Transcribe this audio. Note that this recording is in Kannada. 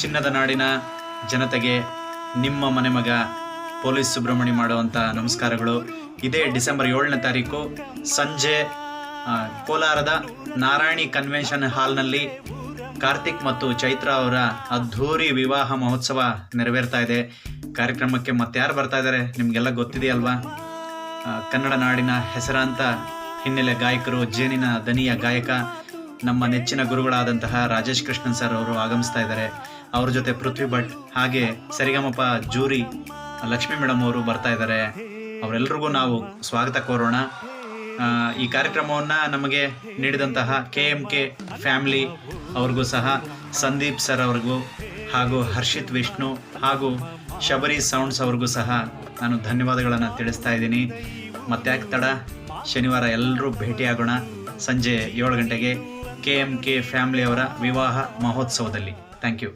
ಚಿನ್ನದ ನಾಡಿನ ಜನತೆಗೆ ನಿಮ್ಮ ಮನೆ ಮಗ ಪೊಲೀಸ್ ಸುಬ್ರಹ್ಮಣ್ಯ ಮಾಡುವಂಥ ನಮಸ್ಕಾರಗಳು. ಇದೇ ಡಿಸೆಂಬರ್ ಏಳನೇ ತಾರೀಕು ಸಂಜೆ ಕೋಲಾರದ ನಾರಾಯಣಿ ಕನ್ವೆನ್ಷನ್ ಹಾಲ್ನಲ್ಲಿ ಕಾರ್ತಿಕ್ ಮತ್ತು ಚೈತ್ರ ಅವರ ಅದ್ಧೂರಿ ವಿವಾಹ ಮಹೋತ್ಸವ ನೆರವೇರ್ತಾ ಇದೆ. ಕಾರ್ಯಕ್ರಮಕ್ಕೆ ಮತ್ತಾರು ಬರ್ತಾ ಇದ್ದಾರೆ? ನಿಮಗೆಲ್ಲ ಗೊತ್ತಿದೆಯಲ್ವಾ? ಕನ್ನಡ ನಾಡಿನ ಹೆಸರಾಂತ ಹಿನ್ನೆಲೆ ಗಾಯಕರು ಜೇನಿನ ದನಿಯ ಗಾಯಕ ನಮ್ಮ ನೆಚ್ಚಿನ ಗುರುಗಳಾದಂತಹ ರಾಜೇಶ್ ಕೃಷ್ಣನ್ ಸರ್ ಅವರು ಆಗಮಿಸ್ತಾ ಇದ್ದಾರೆ. ಅವ್ರ ಜೊತೆ ಪೃಥ್ವಿ ಭಟ್, ಹಾಗೆ ಸರಿಗಮಪ ಜೂರಿ ಲಕ್ಷ್ಮೀ ಮೇಡಮ್ ಅವರು ಬರ್ತಾ ಇದ್ದಾರೆ. ಅವರೆಲ್ಲರಿಗೂ ನಾವು ಸ್ವಾಗತ ಕೋರೋಣ. ಈ ಕಾರ್ಯಕ್ರಮವನ್ನು ನಮಗೆ ನೀಡಿದಂತಹ ಕೆ ಎಂ ಕೆ ಫ್ಯಾಮಿಲಿ ಅವ್ರಿಗೂ ಸಹ, ಸಂದೀಪ್ ಸರ್ ಅವ್ರಿಗೂ, ಹಾಗೂ ಹರ್ಷಿತ್ ವಿಷ್ಣು, ಹಾಗೂ ಶಬರಿ ಸೌಂಡ್ಸ್ ಅವ್ರಿಗೂ ಸಹ ನಾನು ಧನ್ಯವಾದಗಳನ್ನು ತಿಳಿಸ್ತಾ ಇದ್ದೀನಿ. ಮತ್ತ್ಯಾಕೆ ತಡ, ಶನಿವಾರ ಎಲ್ಲರೂ ಭೇಟಿಯಾಗೋಣ. ಸಂಜೆ ಏಳು ಗಂಟೆಗೆ ಕೆ ಎಂ ಕೆ ಫ್ಯಾಮಿಲಿಯವರ ವಿವಾಹ ಮಹೋತ್ಸವದಲ್ಲಿ. Thank you.